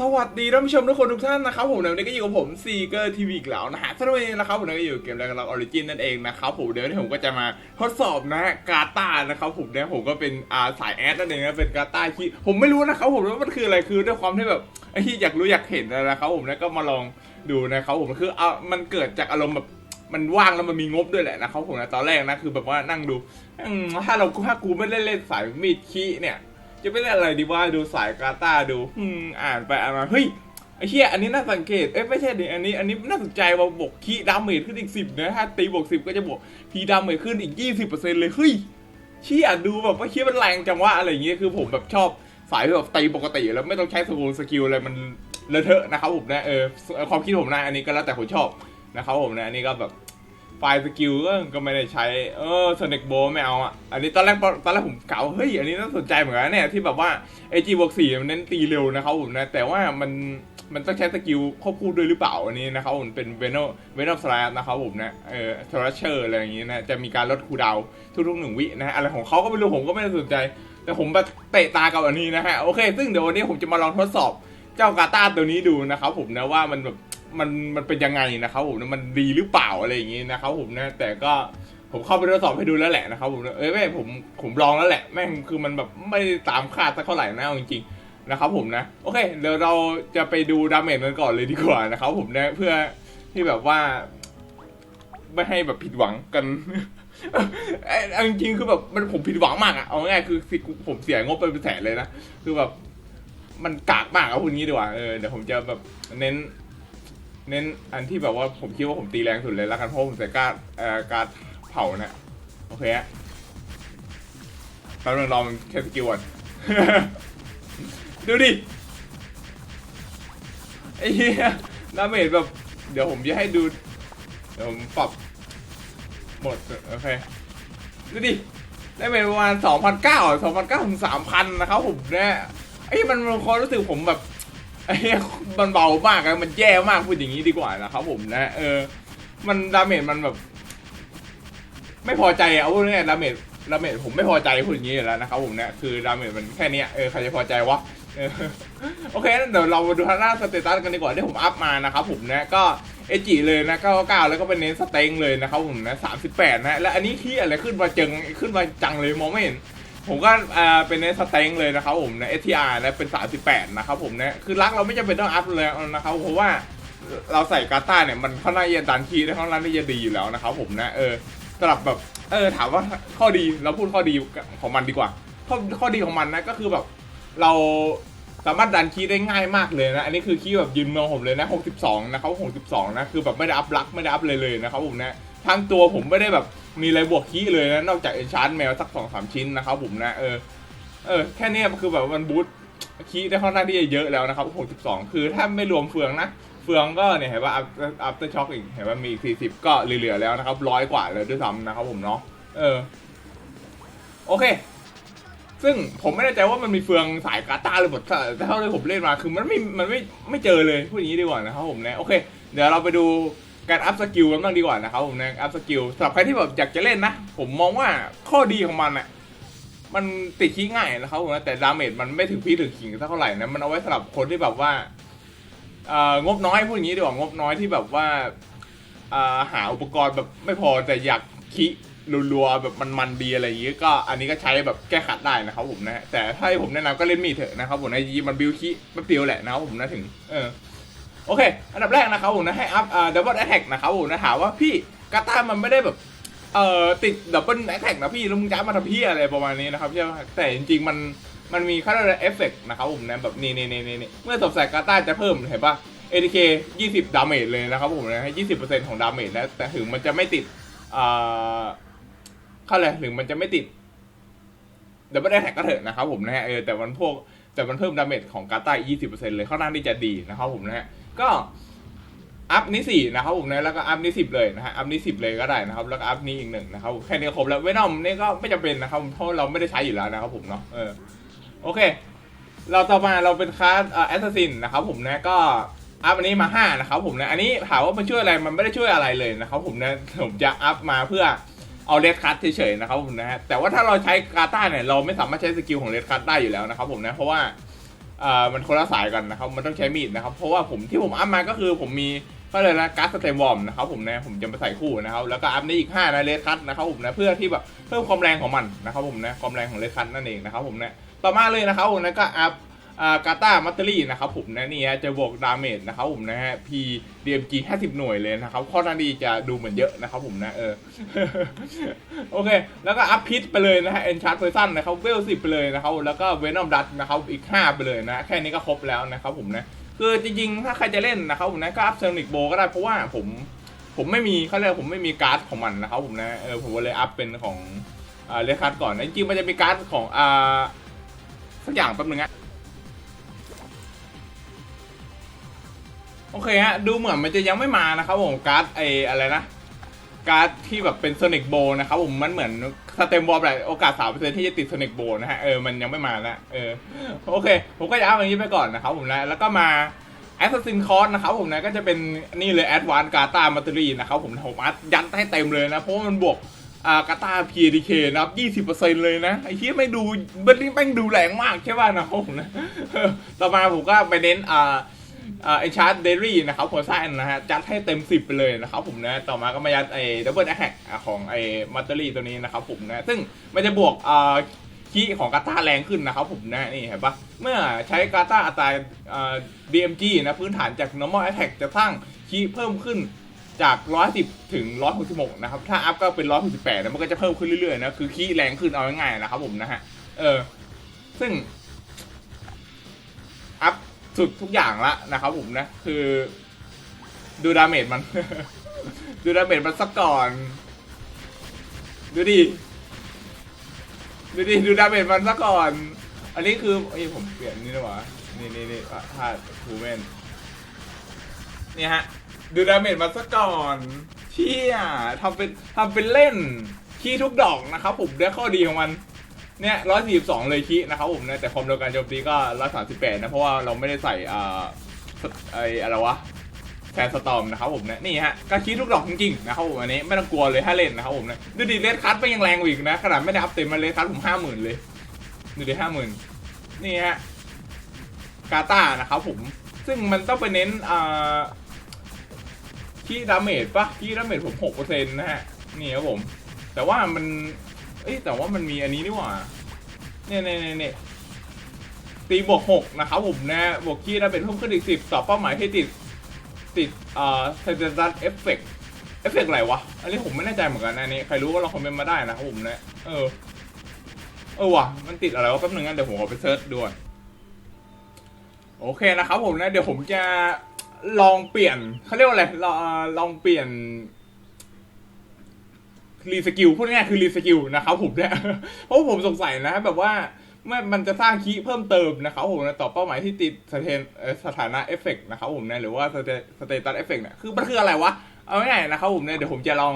สวัสดีท่านผู้ชมทุกคนทุกท่านนะครับผมในวันนี้ก็อยู่กับผมซีเกอร์ทีวีอีกแล้วนะฮะสำหรับวันนี้นะครับผมก็อยู่กับเกมแรงเราออริจินนั่นเองนะครับผมเดี๋ยวผมก็จะมาทดสอบนะกาตานะครับผมเนี่ยผมก็เป็นอ่าสายแอดนั่นเองนะเป็นกาตาที่ผมไม่รู้นะครับผมว่ามันคืออะไรคือด้วยความที่แบบไอ้ที่อยากรู้อยากเห็นนะครับผมเนี่ยก็มาลองดูนะครับผมคือเอามันเกิดจากอารมณ์แบบมันว่างแล้วมันมีงบด้วยแหละนะครับผมนะตอนแรกนะคือแบบว่านั่งดูถ้าเราถ้ากูไม่เล่นเล่นสายมีดขี้เนี่ย จะไปเล่นอะไรดีว่าดูสายกาตาดูอืมอ่านไปอ่านมาเฮ้ยไอ้เชี่ยอันนี้น่าสังเกต เอ้ยไม่ใช่ดิอันนี้ อันนี้น่าสนใจว่าบวกคีดาเมจขึ้นอีกสิบนะถ้าตีบวกสิบก็จะบวกพีดาเมจขึ้นอีกยี่สิบเปอร์เซ็นต์เลยเฮ้ยเชี่ยดูแบบว่าเชี่ยมันแรงจังวะอะไรอย่างเงี้ยคือผมแบบชอบสายแบบตีปกติแล้วไม่ต้องใช้สกิลสกิลอะไรมันเลอะเทอะนะครับผมนะเออความคิดผมนะอันนี้ก็แล้วแต่คนชอบนะครับผมนะอันนี้ก็แบบ ไฟล์สกิลก็ไม่ได้ใช้ เออสเน็กโบไม่เอาอะ อันนี้ตอนแรกตอนแรกผมเก่าเฮ้ย อันนี้น่าสนใจเหมือนกันเนี่ยที่แบบว่าไอจีบวกสี่มันเน้นตีเร็วนะครับผมนะ แต่ว่ามันมันต้องใช้สกิลควบคู่ด้วยหรือเปล่าอันนี้นะครับผมเป็นเวนอเวนอสแลชนะครับผมนะเออทรัชเชอร์อะไรอย่างงี้นะจะมีการลดคูดาวทุกๆหนึ่งวินะฮะอะไรของเขาก็ไม่รู้ผมก็ไม่ได้สนใจ แต่ผมไปเตะตากับอันนี้นะฮะโอเค ซึ่งเดี๋ยววันนี้ผมจะมาลองทดสอบเจ้ากาตาตัวนี้ดูนะครับผมนะว่ามันแบบ มันมันเป็นยังไงนะครับผมนะมันดีหรือเปล่าอะไรอย่างงี้นะครับผมนะแต่ก็ผมเข้าไปทดสอบให้ดูแล้วแหละนะครับผมเอ้ยแม่ผมผมลองแล้วแหละแม่งคือมันแบบไม่ตามคาดสักเท่าไหร่นะเอาจริงๆนะครับผมนะโอเคเดี๋ยวเราจะไปดูดาเมจกันก่อนเลยดีกว่านะครับผมนะเพื่อที่แบบว่า ไม่ให้แบบผิดหวังกันเอ้ยเอาจริงคือแบบมันผมผิดหวังมากอะเอาง่ายคือผมเสียงบไปเป็นแสนเลยนะคือแบบ มันกากมากเอาพูดงี้ดีกว่าเออเดี๋ยวผมจะแบบเน้น เน้นอันที่แบบว่าผมคิดว่าผมตีแรงสุดเลยแล้วกันเพราะผมใส่การดเอ่อการดเผาเนี่ยโอเคฮะแป๊บนึงลองแค่สกิลก่อนดูดิไอ้เหี้ยดาเมจแบบ เดี๋ยวผมจะให้ดู เดี๋ยวผมปรับหมดโอเค ดูดิได้เป็นประมาณสองพันเก้าสองพันเก้าถึงสามพันนะครับผมเนี่ยไอ้มันมันความรู้สึกผมแบบ ไอ้เหี้ยมันเบามากอะมันแย่มากพูดอย่างนี้ดีกว่านะครับผมนะเออ มันดาเมจมันแบบ ไม่พอใจเอาพูดง่ายๆดาเมจดาเมจผมไม่พอใจพูดอย่างนี้อยู่แล้วนะครับผมเนี่ยคือดาเมจมันแค่เนี้ยเออใครจะพอใจวะเออโอเคงั้นเดี๋ยวเรามาดูทางหน้าสเตตัสกันดีกว่าที่ผมอัพมานะครับผมนะก็เอจิเลยนะ99แล้วก็เป็นเน้นสเต็งเลยนะครับผมนะ38นะและอันนี้ที่อะไรขึ้นมาเจิงขึ้นมาจังเลยมองไม่เห็น ผมก็อ่าเป็นในสเต็งเลยนะครับผมนะ STR นะเป็น 38 นะครับผมนะคือรักเราไม่จำเป็นต้องอัพเลยนะครับเพราะว่าเราใส่กาตาเนี่ยมันค่อนข้างจะดันคีได้ค่อนข้างที่จะดีอยู่แล้วนะครับผมนะเออสำหรับแบบเออถามว่าข้อดีเราพูดข้อดีของมันดีกว่า ข้อข้อดีของมันนะก็คือแบบเราสามารถดันคีย์ได้ง่ายมากเลยนะ อันนี้คือคีย์แบบยืนเมืองผมเลยนะ 62 นะครับ 62 นะ คือแบบไม่ได้อัพลัก ไม่ได้อัพเลยเลยนะครับผมนะ ทางตัวผมไม่ได้แบบมีอะไรบวกคีย์เลยนะนอกจากเอนชานแมวสักสองสามชิ้นนะครับผมนะเออเออแค่นี้คือแบบมันบูทคีย์ได้ค่อนข้างที่จะเยอะแล้วนะครับ62 คือถ้าไม่รวมเฟืองนะ เฟืองก็เนี่ยเห็นว่าอัพเตอร์ช็อคอีกเห็นว่ามีอีก40 ก็เหลือๆแล้วนะครับร้อยกว่าเลยด้วยซ้ำนะครับผมเนาะเออโอเค ซึ่งผมไม่แน่ใจว่ามันมีเฟืองสายกาตาหรือเปล่าแต่เท่าที่ผมเล่นมาคือมันไม่มันไม่ไม่เจอเลยพูดอย่างนี้ดีกว่านะครับผมนะโอเค เดี๋ยวเราไปดู การอัพสกิลกันบ้างดีกว่านะครับผมนะอัพสกิลสำหรับใครที่แบบอยากจะเล่นนะ ผมมองว่าข้อดีของมันอะมันติดขี้ง่ายนะครับผมนะแต่ดาเมจมันไม่ถึงพีถึงขิงสักเท่าไหร่นะมันเอาไว้สำหรับคนที่แบบว่าเอ่องบน้อยพูดอย่างนี้ดีกว่างบน้อยที่แบบว่าอ่าหาอุปกรณ์แบบไม่พอแต่อยากคิรัวๆแบบมันๆดีอะไรอย่างงี้ก็อันนี้ก็ใช้แบบแก้ขัดได้นะครับผมนะแต่ถ้าให้ผมแนะนำก็เล่นมีดเถอะนะครับผมในยีมันบิวคิแป๊บเดียวแหละนะครับผมนะถึงเออ โอเค อันดับแรกนะครับผมนะให้อัพอ่าดับเบิลแอทแท็กนะครับผมนะถามว่าพี่กาตามันไม่ได้แบบเอ่อติดดับเบิลแอทแท็กนะพี่แล้วมึงจะมาทำพี่อะไรประมาณนี้นะครับใช่ไหมแต่จริงๆมันมันมีค่าเอฟเฟกต์นะครับผมนะแบบนี่นี่นี่นี่เมื่อสวมใส่กาตาจะเพิ่มเห็นปะ ATK 20 ดาเมจเลยนะครับผมนะให้20%ของดาเมจนะแต่ถึงมันจะไม่ติดเอ่าเข้าเลยถึงมันจะไม่ติดเดี๋ยวไม่ได้แท็กก็เถอะนะครับผมนะฮะเออแต่มันพวกแต่มันเพิ่มดาเมจของกาตายี่สิบเปอร์เซ็นต์เลยค่อนข้างที่จะดีนะครับผมนะฮะ ก็อัพนี้สี่นะครับผมนะแล้วก็อัพนี้สิบเลยนะฮะอัพนี้สิบเลยก็ได้นะครับ แล้วก็อัพนี้อีกหนึ่งนะครับแค่นี้ครบแล้วเวนอมนี่ก็ไม่จำเป็นนะครับเพราะเราไม่ได้ใช้อยู่แล้วนะครับผมเนาะเออโอเค เราต่อมาเราเป็นคลาสแอสซัสซินนะครับผมนะก็อัพอันนี้มาห้านะครับผมนะอันนี้ถามว่ามันช่วยอะไรมันไม่ได้ช่วยอะไรเลยนะครับผมนะผมจะอัพมาเพื่อเอาเลดคัตเฉยๆนะครับผมนะฮะแต่ว่าถ้าเราใช้กาตาเนี่ยเราไม่สามารถใช้สกิลของเลดคัตได้อยู่แล้วนะครับผมนะเพราะว่า อ่ามันคนละสายกันนะครับ มันต้องใช้มีดนะครับ เพราะว่าผมที่ผมอัพมาก็คือผมมีก็เลยนะการ์ดสเตมวอร์มนะครับผมนะผมจะมาใส่คู่นะครับ แล้วก็อัพนี้อีก 5 นะเลคัทนะครับผมนะเพื่อที่แบบเพิ่มความแรงของมันนะครับผมนะความแรงของเลคัทนั่นเองนะครับผมนะต่อมาเลยนะครับผมนะก็อัพ กาตามัตเตอรี่นะครับผมนะนี่ฮะจะบวกดาเมจนะครับผมนะฮะ P DMG 50 หน่วยเลยนะครับข้อนั้นดีจะดูเหมือนเยอะนะครับผมนะเออโอเค แล้วก็อัพพิษไปเลยนะฮะเอนชาร์ p เพอร์ซันนะครับเวลสิบไปเลยนะครับแล้วก็เวนอมดัตนะครับอีก 5 ไปเลยนะแค่นี้ก็ครบแล้วนะครับผมนะคือจริงๆ ถ้าใครจะเล่นนะครับผมนะก็อัพเซอร์นิกโบก็ได้เพราะว่าผมผมไม่มีเขาเรียกผมไม่มีการ์ดของมันนะครับผมนะเออผมเลยอัพเป็นของอ่าเลคัสก่อนนะจริงๆมันจะมีการ์ดของอ่าสักอย่างแป๊บนึงอะ โอเคฮะ ดูเหมือนมันจะยังไม่มานะครับผมการ์ดไออะไรนะ การ์ดที่แบบเป็นโซนิกโบนะครับผมมันเหมือนสเต็มบอลแหละโอกาสสามเปอร์เซ็นที่จะติดโซนิกโบนะฮะเออมันยังไม่มานะเออโอเค ผมก็จะเอาอย่างนี้ไปก่อนนะครับผมนะแล้วก็มา Assassin c o s นะครับผมนะก็จะเป็นนี่เลย Advanced Gata m a t e r y นะครับผมผมอัดยัดให้เต็มเลยนะ เพราะว่ามันบวกอ่ากาตา PDK นะครับ 20%เลยนะ ไอ้ที่ไม่ดูเบลลี่แม่งดูแรงมากใช่ป่ะนะครับผมนะ ต่อมาผมก็ไปเน้นอ่า ไอชาร์ดเดรี่นะครับหัวไส้นะฮะจัดให้เต็ม 10 ไปเลยนะครับผมนะต่อมาก็มายัดไอดับเบิลแฮกของไอมัตเตอรี่ตัวนี้นะครับผมนะซึ่งมันจะบวกอ่าคีของกาตาแรงขึ้นนะครับผมนะนี่เห็นปะเมื่อใช้กาตาอัตราอ่า DMG นะพื้นฐานจาก normal attack จะสร้างคีเพิ่มขึ้นจาก 110 ถึง 166 นะครับ ถ้าอัพก็เป็น 168 นะ มันก็จะเพิ่มขึ้นเรื่อยๆ นะ คือคีย์แรงขึ้นเอาง่ายๆ นะครับผมนะฮะ เออ ซึ่ง สุดทุกอย่างละนะครับผมนะ คือ ดูดาเมจมัน ดูดาเมจมันสักก่อน ดูดิ ดูดิ ดูดาเมจมันสักก่อน อันนี้คือเอ้ยผมเปลี่ยนนี่นะวะนี่นี่นี่ท่าทูเมนนี่ฮะ ดูดาเมจมันสักก่อนเชี่ยทำเป็นทำเป็นเล่นขี้ทุกดอกนะครับผมได้ข้อดีของมัน เนี่ยร้อยสี่สิบสองเลยคินะครับผมนะแต่ความเร็วการโจมตีก็ร้อยสามสิบแปดนะเพราะว่าเราไม่ได้ใส่อ่าไออะไรวะแซนสตอมนะครับผมนะนี่ฮะก็คิดทุกดอกจริงๆนะครับผมอันนี้ไม่ต้องกลัวเลยถ้าเล่นนะครับผมนะดูดิเลดคัตไปยังแรงกว่าอีกนะขนาดไม่ได้อัพเต็มมาเลดคัตผมห้าหมื่นเลยดูดิห้าหมื่นนี่ฮะกาตานะครับผมซึ่งมันต้องไปเน้นอ่าที่ดาเมจปะที่ดาเมจผมหกเปอร์เซ็นต์นะฮะนี่ครับผม แต่ว่ามัน เอ้ยแต่ว่ามันมีอันนี้นี่หว่าเนี่ยเนี่ยเนี่ยตีบวกหกนะครับผมนะบวกคีย์ได้เป็นเพิ่มขึ้นอีกสิบต่อเป้าหมายที่ติดติดเอ่าเซนเซอร์เอฟเฟกต์เอฟเฟกต์อะไรวะ อันนี้ผมไม่แน่ใจเหมือนกันนะอันนี้ใครรู้ก็ลองคอมเมนต์มาได้นะครับผมนะเออ เออว่ะมันติดอะไรวะแป๊บนึงนเดี๋ยวผมขอไปเซิร์ชดูก่อนโอเคนะครับผมนะเดี๋ยวผมจะลองเปลี่ยนเขาเรียกว่าอะไรลองเปลี่ยน รีสกิลพูดง่ายคือรีสกิลนะครับผมเนี่ยเพราะผมสงสัยนะแบบว่าเมื่อมันจะสร้างคีเพิ่มเติมนะครับผมนะต่อเป้าหมายที่ติดสเตนสถานะเอฟเฟกนะครับผมเนี่ยหรือว่าสเตสเตตัสเอฟเฟกเนี่ยคือมันคืออะไรวะ เอาง่ายๆนะครับผมเนี่ยเดี๋ยวผมจะลอง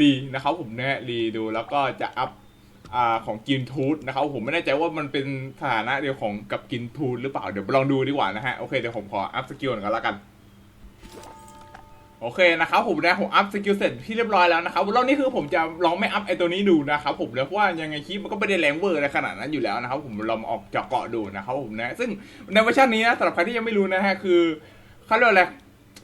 รีนะครับผมเนี่ยรีดูแล้วก็จะอัพอ่าของกินทูธนะครับผมไม่แน่ใจว่ามันเป็นสถานะเดียวของกับกินทูธหรือเปล่าเดี๋ยวลองดูดีกว่านะฮะโอเคเดี๋ยวผมขออัพสกิลก่อนแล้วกัน โอเคนะครับผมนะผมอัพสกิลเสร็จที่เรียบร้อยแล้วนะครับรอบนี้คือผมจะลองไม่อัพไอตัวนี้ดูนะครับผมแล้วเพราะว่ายังไงคลิปมันก็ไม่ได้แรงเวอร์ในขนาดนั้นอยู่แล้วนะครับผมลองออกจากเกาะดูนะครับผมนะซึ่งในเวอร์ชันนี้นะสำหรับใครที่ยังไม่รู้นะฮะคือเขาเรียกว่าอะไร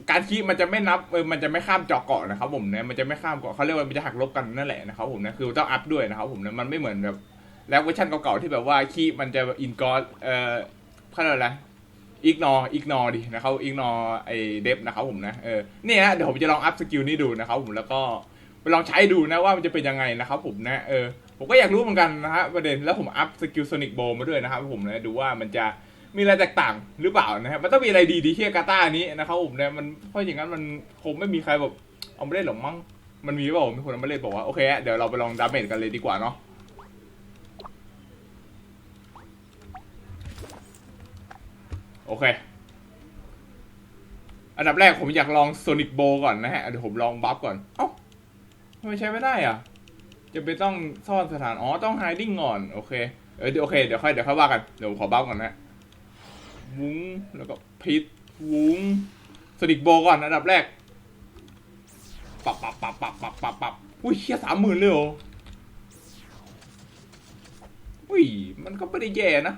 การคีมันจะไม่นับเออมันจะไม่ข้ามจาะเกาะนะครับผมนะมันจะไม่ข้ามเกาะเขาเรียกว่ามันจะหักลบกันนั่นแหละนะครับผมนะคือต้องอัพด้วยนะครับผมนะมันไม่เหมือนแบบแล้วเวอร์ชันเก่าๆที่แบบว่าคีมันจะอินกอสเอ่อเขาเรียกอะไร อีกนออีกนอดินะครับอีกนอไอเดฟนะครับผมนะเออเนี่ยฮะเดี๋ยวผมจะลองอัพสกิลนี้ดูนะครับผมแล้วก็ไปลองใช้ดูนะว่ามันจะเป็นยังไงนะครับผมนะเออผมก็อยากรู้เหมือนกันนะฮะประเด็นแล้วผมอัพสกิลโซนิกโบมาด้วยนะครับผมนะดูว่ามันจะมีอะไรแตกต่างหรือเปล่านะฮะมันต้องมีอะไรดีดีที่กาตานี้นะครับผมนะมันเพราะอย่างนั้นมันคงไม่มีใครแบบเอาไม่เล่นหรอกมั้งมันมีเปล่ามีคนเอาไม่เล่นบอกว่าโอเคฮะเดี๋ยวเราไปลองดาเมจกันเลยดีกว่าเนาะ อเค อันดับแรกผมอยากลองโซนิกโบก่อนนะฮะ เดี๋ยวผมลองบัฟก่อน เอ้าทำไมใช้ไม่ได้อะ จะไปต้องซ่อนสถาน อ๋อ ต้องไฮดิ้งก่อน โอเค เออเดี๋ยวโอเค เดี๋ยวค่อย เดี๋ยวค่อยว่ากัน เดี๋ยวขอบัฟก่อนนะวุ้ง แล้วก็พิษวุ้งโซนิกโบก่อน อันดับแรก ปับปับปับปับปับปับปับอุ้ยเชี่ยสามหมื่นเลยเหรออุ้ย มันก็ไม่ได้แย่นะ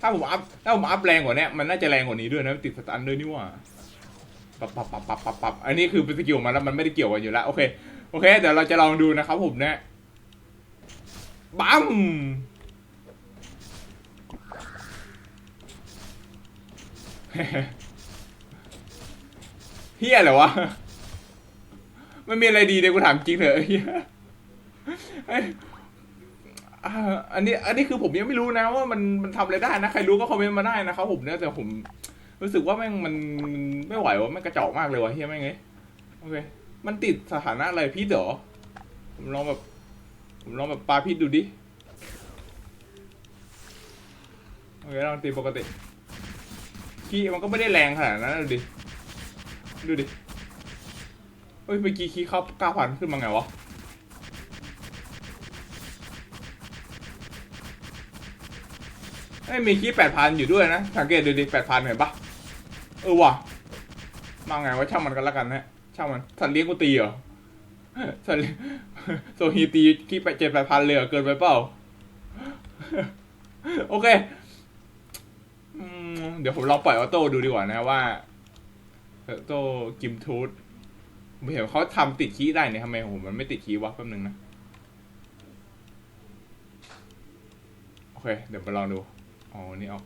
ถ้าผมอัพถ้าผมอัพแรงกว่านี้มันน่าจะแรงกว่านี้ด้วยนะติดสตันด้วยนี่ว่าปับปับปับปับปับปับอันนี้คือเป็นสกิลมันแล้วมันไม่ได้เกี่ยวกันอยู่แล้วโอเคโอเคเดี๋ยวเราจะลองดูนะครับผมเนี่ยบัมเฮียอะไรวะไม่มีอะไรดีเลยกูถามจริงเถอะเฮีย อันนี้ อันนี้คือผมยังไม่รู้นะว่ามันมันทำอะไรได้นะ ใครรู้ก็คอมเมนต์มาได้นะครับผมเนี่ยแต่ผมรู้สึกว่าแม่งมันไม่ไหวว่าแม่งกระจอกมากเลยวะเฮียแม่งไงโอเค มันติดสถานะอะไรพิษเหรอผมลองแบบ ผมลองแบบปลาพิษดูดิโอเคลองตีปกติขี้มันก็ไม่ได้แรงขนาดนั้นดูดิ ดูดิเฮ้ยเมื่อกี้คีย์เข้าเก้าพันขึ้นมาไงวะ เอ้ยมีคีย์แปดพันอยู่ด้วยนะ สังเกตดูดิแปดพันเห็นปะเออว่ะมาไงวะช่างมันกันละกันนะช่างมันสัตว์เลี้ยงกูตีเหรอสัตว์โซฮีตีคีย์แปดเจ็ดแปดพันเลยเหรอเกินไปเปล่า โอเคเดี๋ยวผมลองปล่อยออโต้ดูดีกว่านะว่าออโต้กิมทูธผมเห็นเขาทำติดคีย์ได้เนี่ยทำไมของผมมันไม่ติดคีย์วะแป๊บนึงนะ โอเค เดี๋ยวมาลองดู อ๋อ นี่ออก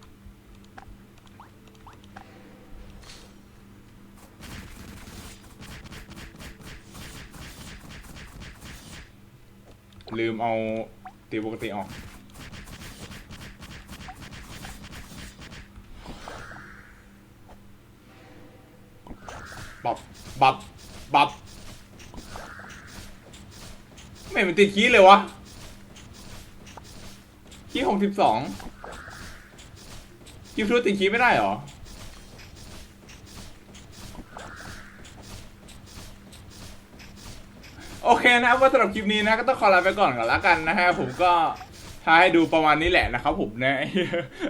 ลืมเอาตีปกติออก บับ บับ บับ ไม่เห็นมันติดคีย์เลยวะคีย์ของสิบสอง คิวทูติดคีไม่ได้หรอ โอเคนะครับว่าสำหรับคลิปนี้นะก็ต้องขอลาไปก่อนก่อนละกันนะฮะผมก็ท้ายให้ดูประมาณนี้แหละนะครับผมนะ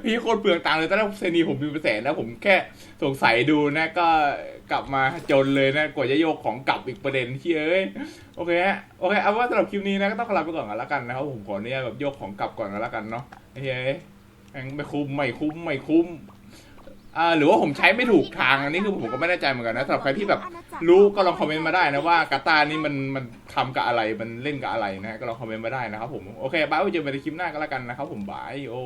พี่โคตรเปลืองตังค์เลยตอนแรกเซนีผมมีเป็นแสนแล้วผมแค่สงสัยดูนะ ก็กลับมาจนเลยนะกว่าจะโยกของกลับอีกประเด็นที่เอ้ยโอเคฮะโอเคเอาว่าสำหรับคลิปนี้นะก็ต้องขอลาไปก่อนก่อนละกันนะครับผมขออนุญาตแบบโยกของกลับก่อนก่อนละกันเนาะเฮ้ย ไม่คุ้มไม่คุ้มไม่คุ้มอ่าหรือว่าผมใช้ไม่ถูกทางอันนี้คือผมก็ไม่แน่ใจเหมือนกันนะสำหรับใครที่แบบรู้ก็ลองคอมเมนต์มาได้นะว่ากาตานี่มันมันทำกับอะไรมันเล่นกับอะไรนะก็ลองคอมเมนต์มาได้นะครับผมโอเคบายไว้เจอกันในคลิปหน้าก็แล้วกันนะครับผมบายโอ้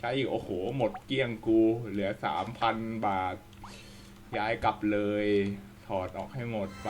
ใช้อีกโอ้โห หมดเกลี้ยงกู เหลือสามพันบาท ย้ายกลับเลย ถอดออกให้หมดไป